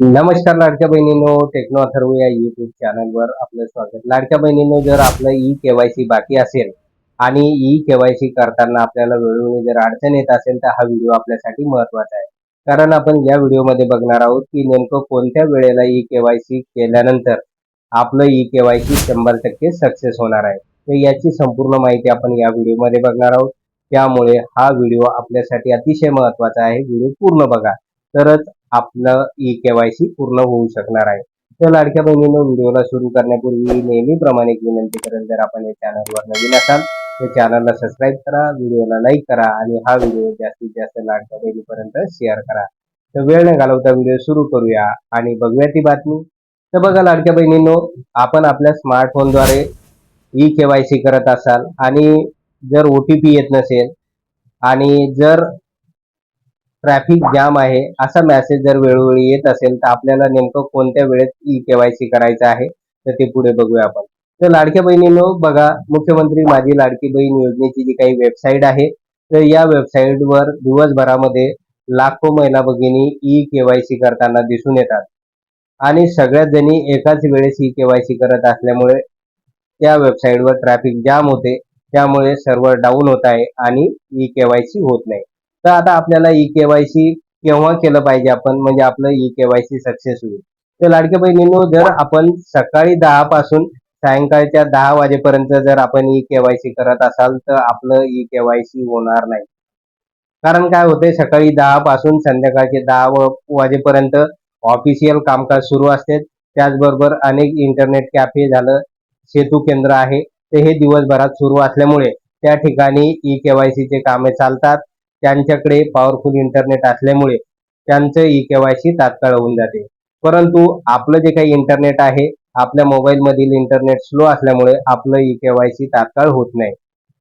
नमस्कार लाडक्या बहिणींनो टेक्नो अथर्व या युट्यूब चॅनलवर आपलं स्वागत. लाडक्या बहिणींनो जर आपलं ई केवायसी बाकी असेल आणि ई केवायसी करताना आपल्याला वेळोवेळी जर अडचण येत असेल तर हा व्हिडिओ आपल्यासाठी महत्त्वाचा आहे. कारण आपण या व्हिडिओमध्ये बघणार आहोत की नेमकं कोणत्या वेळेला ई केवायसी केल्यानंतर आपलं ई केवायसी शंभर टक्के सक्सेस होणार आहे. तर याची संपूर्ण माहिती आपण या व्हिडिओमध्ये बघणार आहोत. त्यामुळे हा व्हिडिओ आपल्यासाठी अतिशय महत्त्वाचा आहे. व्हिडिओ पूर्ण बघा. तरच आपलं ई केवायसी पूर्ण होऊ शकणार आहे. तर लाडक्या बहिणीनं व्हिडिओला सुरू करण्यापूर्वी नेहमीप्रमाणे एक विनंती करेल जर आपण या चॅनलवर नवीन असाल तर चॅनलला सबस्क्राईब करा व्हिडिओला लाईक करा आणि हा व्हिडिओ जास्तीत जास्त लाडक्या बहिणीपर्यंत शेअर करा. तर वेळ न घालवता व्हिडिओ सुरू करूया आणि बघूया ती बातमी. तर बघा लाडक्या बहिणींनो आपण आपल्या स्मार्टफोनद्वारे ई केवायसी करत असाल आणि जर ओ टी पी येत नसेल आणि जर ट्रॅफिक जाम आहे. असा मेसेज जर वेळोवेळी येत असेल तर आपल्याला नेमकं कोणत्या वेळेत ई केवायसी करायचं आहे तर ते पुढे बघूया आपण. तर लाडक्या बहिणींनो बघा मुख्यमंत्री माझी लाडकी बहीण योजनेची जी काही वेबसाईट आहे तर या वेबसाईटवर दिवसभरामध्ये लाखो महिला भगिनी ई केवायसी करताना दिसून येतात. आणि सगळ्यात जणी एकाच वेळेस ई केवायसी करत असल्यामुळे त्या वेबसाईटवर ट्रॅफिक जाम होते. त्यामुळे सर्व्हर डाऊन होत आहे आणि ई केवायसी होत नाही. तर आता आपल्याला ई केवायसी केव्हा केलं पाहिजे आपण? म्हणजे आपलं ई केवायसी सक्सेस होईल. तर लाडक्या बहिणींनो जर आपण सकाळी दहा पासून सायंकाळच्या दहा वाजेपर्यंत जर आपण ई केवायसी करत असाल तर आपलं ई केवायसी होणार नाही. कारण काय होतंय सकाळी दहा पासून संध्याकाळचे दहा वाजेपर्यंत ऑफिशियल कामकाज सुरू असते. त्याचबरोबर अनेक इंटरनेट कॅफे झालं सेतू केंद्र आहे. ते हे दिवसभरात सुरू असल्यामुळे त्या ठिकाणी ई केवायसीचे कामे चालतात. त्यांच्याकडे पॉवरफुल इंटरनेट असल्यामुळे त्यांचं ई केवायसी तात्काळ होऊन जाते. परंतु आपलं जे काही इंटरनेट आहे आपल्या मोबाईल मधील इंटरनेट स्लो असल्यामुळे आपलं ई केवायसी तात्काळ होत नाही.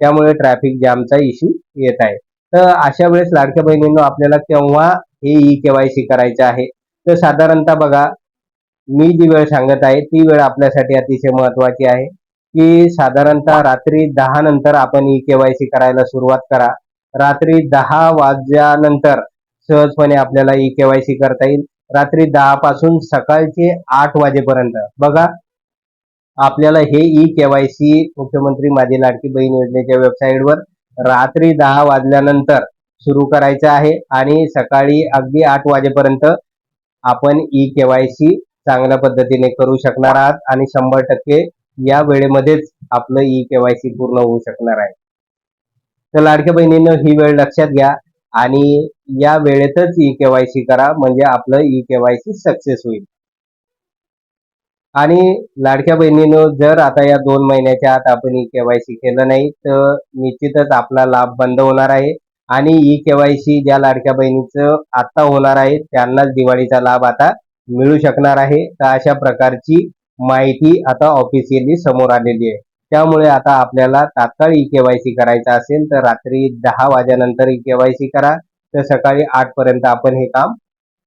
त्यामुळे ट्रॅफिक जॅमचा इश्यू येत आहे. तर अशा वेळेस लाडक्या बहिणींनो आपल्याला केव्हा हे ई केवायसी करायचं आहे? तर साधारणतः बघा मी जी वेळ सांगत आहे ती वेळ आपल्यासाठी अतिशय महत्वाची आहे. की साधारणतः रात्री दहा नंतर आपण ई केवायसी करायला सुरुवात करा. रात्री दहा वाजल्यानंतर सहजपणे आपल्याला ई केवायसी करता येईल. रात्री दहा पासून सकाळचे आठ वाजेपर्यंत. बघा आपल्याला हे ई केवायसी मुख्यमंत्री माझी लाडकी बहीण योजनेच्या वेबसाईटवर रात्री दहा वाजल्यानंतर सुरू करायचं आहे आणि सकाळी अगदी आठ वाजेपर्यंत आपण ई केवायसी चांगल्या पद्धतीने करू शकणार आहात आणि शंभर टक्के या वेळेमध्येच आपलं ई केवायसी पूर्ण होऊ शकणार आहे. तर लाडक्या बहिणीनं ही वेळ लक्षात घ्या. आणि या वेळेतच ई केवायसी करा म्हणजे आपलं ई केवायसी सक्सेस होईल. आणि लाडक्या बहिणीनं जर आता या दोन महिन्याच्या आत आपण ई केवायसी केलं नाही तर निश्चितच आपला लाभ बंद होणार आहे. आणि ई केवायसी ज्या लाडक्या बहिणीचं आता होणार आहे त्यांनाच दिवाळीचा लाभ आता मिळू शकणार आहे. तर अशा प्रकारची माहिती आता ऑफिशियली समोर आलेली आहे. त्यामुळे आता आपल्याला तात्काळ ई केवायसी करायचं असेल तर रात्री दहा वाजेनंतर ई केवायसी करा. तर सकाळी आठ पर्यंत आपण हे काम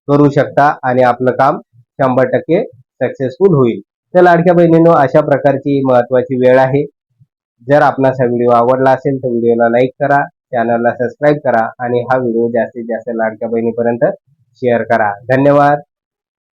करू शकता आणि आपलं काम शंभर टक्के सक्सेसफुल होईल. तर लाडक्या बहिणींनो अशा प्रकारची महत्वाची वेळ आहे. जर आपणास हा व्हिडिओ आवडला असेल तर व्हिडिओला लाईक करा चॅनलला सबस्क्राईब करा आणि हा व्हिडिओ जास्तीत जास्त लाडक्या बहिणीपर्यंत शेअर करा. धन्यवाद.